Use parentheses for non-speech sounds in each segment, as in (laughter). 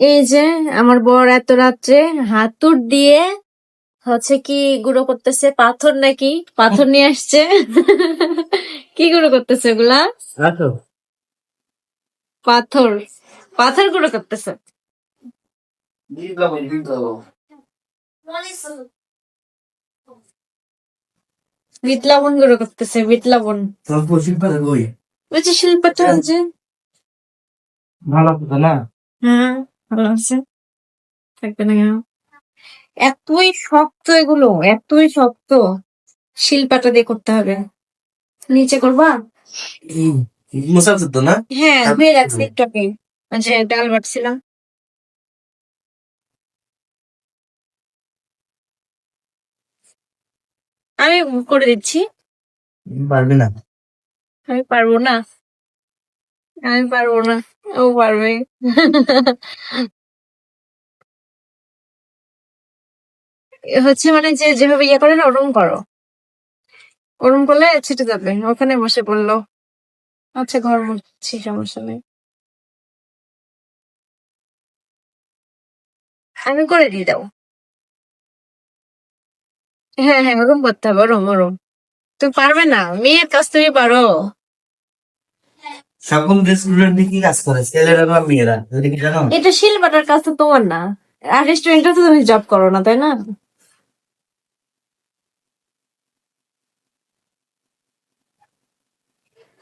এই যে আমার বর এত রাত্রে হাতুর দিয়ে হচ্ছে কি গুঁড়ো করতেছে পাথর নাকি? পাথর নিয়ে আসছে। কি গুঁড়ো করতেছে ওগুলা? পাথর। পাথর। গুঁড়ো করতেছে। বিট লবণ গুঁড়ো করতেছে বিট লবণ। যে শিল্পটা ভালো না? হ্যাঁ। ভালো আছে থাকবে না কেন? এতই শক্ত এগুলো এতই শক্ত। শিল্পাটা দিয়ে করতে হবে। নিচে করবা? মুসাফে তো না? হ্যাঁ হয়ে যাচ্ছে একটু আগে যে ডাল বাটছিলাম। আমি করে দিচ্ছি। পারবে না। আমি পারব না। আমি পারব না। ও পারবে (laughs) হচ্ছে মানে যে যেভাবে ইয়ে করে না, ওরম করো। ওরম করলে ছিটে যাবে। ওখানে বসে পড়ল। আচ্ছা ঘর মুছছি, সমস্যা নেই। আমি করে দিয়ে দাও হ্যাঁ হ্যাঁ ওরম করতে হবে, ওরম ওরম। তুমি পারবে না। মেয়ের কাজ তুমি পারো। সকল রেস্টুরেন্টে কি কাজ করে? ছেলেরা বা মেয়েরা? এটা কি জানো? এটা শিলবাটার কাজ তো তোমার না। আর রেস্টুরেন্টে তো তুমি জব করো না তাই না?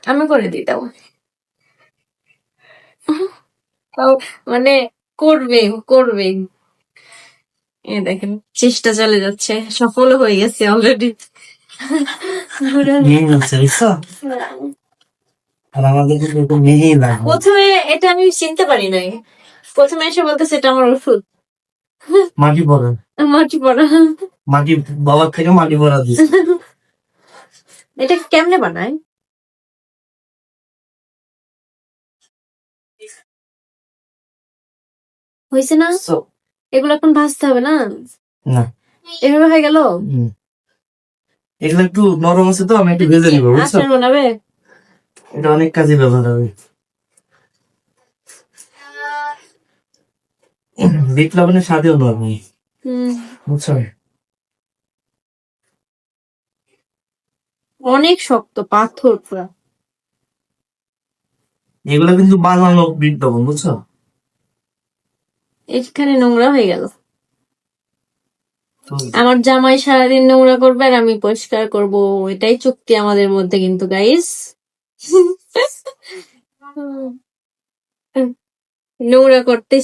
আমি করে তাও। মানে করবে করবে। এ দেখেন চেষ্টা চলে যাচ্ছে। সফল হয়ে গেছে অলরেডি আর আমাদের কিন্তু এরকম লাগবে প্রথমে এটা আমি চিনতে পারি নাই। প্রথমে এসে বলতেছে এটা আমার ওষুধ। মাটি পড়া। মাটি পড়া। মাটি বাবার থেকে মাটি পড়া দিচ্ছে এটা কেমনে বানায়? হয়েছে না? এগুলো এখন ভাজতে হবে না? না। এভাবে হয়ে গেল? এগুলো একটু নরম আছে তো আমি একটু ভেজে নিবো বুঝছ? আচার বানাবে? এটা অনেক কাজে ব্যবহার হবে। বিট লবণের স্বাদেও নরম বুঝছ? অনেক শক্ত পাথর পুরা। এগুলো কিন্তু বানানো বিট লবণ বুঝছ? এখানে নোংরা হয়ে গেল। আমার জামাই সারাদিন নোংরা করবে আর আমি পরিষ্কার করব এটাই চুক্তি আমাদের মধ্যে কিন্তু গাইস (laughs) নোংরা করতে